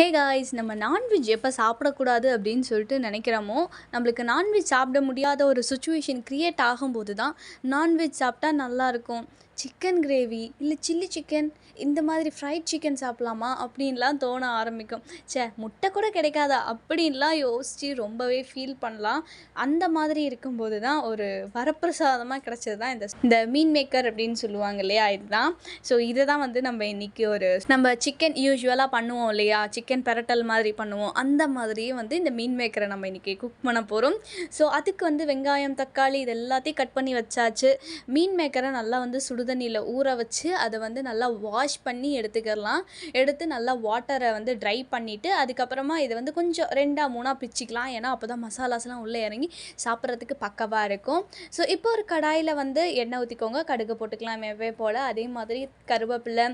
Hey guys நம்ம non veg எப்போ சாப்பிடக்கூடாது? அப்படின்னு சொல்லிட்டு நினைக்கிறோமோ நம்மளுக்கு நான்வெஜ் சாப்பிட முடியாத ஒரு சுச்சுவேஷன் க்ரியேட் ஆகும்போது தான் நான்வெஜ் சாப்பிட்டா நல்லாயிருக்கும் சிக்கன் கிரேவி இல்லை சில்லி சிக்கன் இந்த மாதிரி ஃப்ரைட் சிக்கன் சாப்பிட்லாமா அப்படின்லாம் தோண ஆரம்பிக்கும். ச்சே முட்டை கூட கிடைக்காதா அப்படின்லாம் யோசித்து ரொம்பவே ஃபீல் பண்ணலாம். அந்த மாதிரி இருக்கும்போது தான் ஒரு வரப்பிரசாதமாக கிடச்சது தான் இந்த இந்த மீன் மேக்கர் அப்படின்னு சொல்லுவாங்க இல்லையா இதுதான். ஸோ இதை தான் வந்து நம்ம இன்றைக்கி ஒரு நம்ம சிக்கன் யூஸ்வலாக பண்ணுவோம் இல்லையா? சிக்கன் சிக்கன் பெரட்டல் மாதிரி பண்ணுவோம். அந்த மாதிரியே வந்து இந்த மீன் மேக்கரை நம்ம இன்றைக்கி குக் பண்ண போகிறோம் ஸோ அதுக்கு வந்து வெங்காயம் தக்காளி இது எல்லாத்தையும் கட் பண்ணி வச்சாச்சு. மீன் மேக்கரை நல்லா வந்து சுடுதண்ணியில் ஊற வச்சு அதை வந்து நல்லா வாஷ் பண்ணி எடுத்துக்கிடலாம் எடுத்து நல்லா வாட்டரை வந்து ட்ரை பண்ணிவிட்டு அதுக்கப்புறமா இதை வந்து கொஞ்சம் ரெண்டாக மூணாக பிச்சுக்கலாம். ஏன்னா அப்போ தான் மசாலாஸ்லாம் உள்ளே இறங்கி சாப்பிட்றதுக்கு பக்கவாக இருக்கும். ஸோ இப்போ ஒரு கடாயில் வந்து எண்ணெய் ஊற்றிக்கோங்க கடுகு போட்டுக்கலாம் எவ்வே போல். அதே மாதிரி கருவேப்பிலை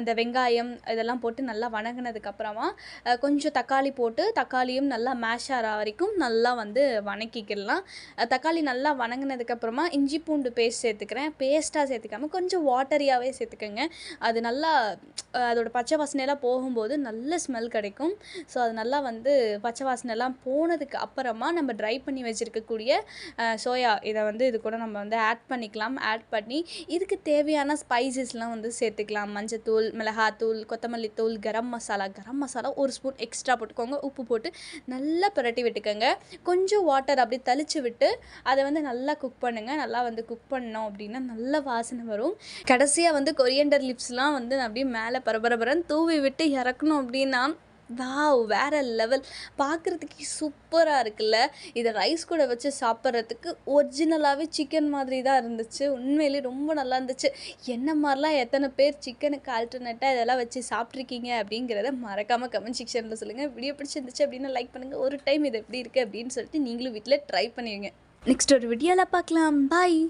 அந்த வெங்காயம் இதெல்லாம் போட்டு நல்லா வணங்கினதுக்கு அதுக்கப்புறமா கொஞ்சம் தக்காளி போட்டு தக்காளியும் நல்லா மேஷ் ஆகிற வரைக்கும் நல்லா வந்து வணக்கிக்கிடலாம் தக்காளி நல்லா வணங்கினதுக்கப்புறமா இஞ்சி பூண்டு பேஸ்ட் சேர்த்துக்கிறேன். பேஸ்ட்டாக சேர்த்துக்காம கொஞ்சம் வாட்டரியாகவே சேர்த்துக்கோங்க. அது நல்லா அதோடய அதோட பச்சை வாசனையெல்லாம் போகும்போது நல்ல ஸ்மெல் கிடைக்கும். ஸோ அது நல்லா வந்து பச்சை வாசனைலாம் போனதுக்கு அப்புறமா நம்ம ட்ரை பண்ணி வச்சுருக்கக்கூடிய சோயா இதை வந்து இது கூட நம்ம வந்து ஆட் பண்ணிக்கலாம். ஆட் பண்ணி இதுக்கு தேவையான ஸ்பைசஸ்லாம் வந்து சேர்த்துக்கலாம். மஞ்சத்தூள் மிளகாத்தூள் கொத்தமல்லி தூள் கரம் மசாலா கரம் மசாலா ஒரு ஸ்பூன் எக்ஸ்ட்ரா போட்டுக்கோங்க. உப்பு போட்டு நல்லா பிரட்டி விட்டுக்கோங்க. கொஞ்சம் வாட்டர் அப்படியே தளிச்சு விட்டு அதை வந்து நல்லா குக் பண்ணுங்கள் நல்லா வந்து குக் பண்ணோம் அப்படின்னா நல்ல வாசனை வரும். கடைசியாக வந்து கொரியண்டர் லிப்ஸ்லாம் வந்து அப்படியே மேலே பரபரபரன்னு தூவி விட்டு இறக்கணும் அப்படின்னா வாவ் வேற லெவல். பார்க்குறதுக்கு சூப்பராக இருக்குல்ல? இதை ரைஸ் கூட வச்சு சாப்பிட்றதுக்கு ஒரிஜினலாகவே சிக்கன் மாதிரி தான் இருந்துச்சு. உண்மையிலேயே ரொம்ப நல்லா இருந்துச்சு. என்ன மாதிரிலாம் எத்தனை பேர் சிக்கனுக்கு ஆல்டர்னேட்டாக இதெல்லாம் வச்சு சாப்பிட்ருக்கீங்க அப்படிங்கிறத மறக்காமல் கமெண்ட் செக்ஷனில் சொல்லுங்கள் வீடியோ பிடிச்சிருந்துச்சு அப்படின்னு லைக் பண்ணுங்கள் ஒரு டைம் இது எப்படி இருக்குது அப்படின்னு சொல்லிட்டு நீங்களும் வீட்டில் ட்ரை பண்ணுவீங்க நெக்ஸ்ட் ஒரு வீடியோவில் பார்க்கலாம் பாய்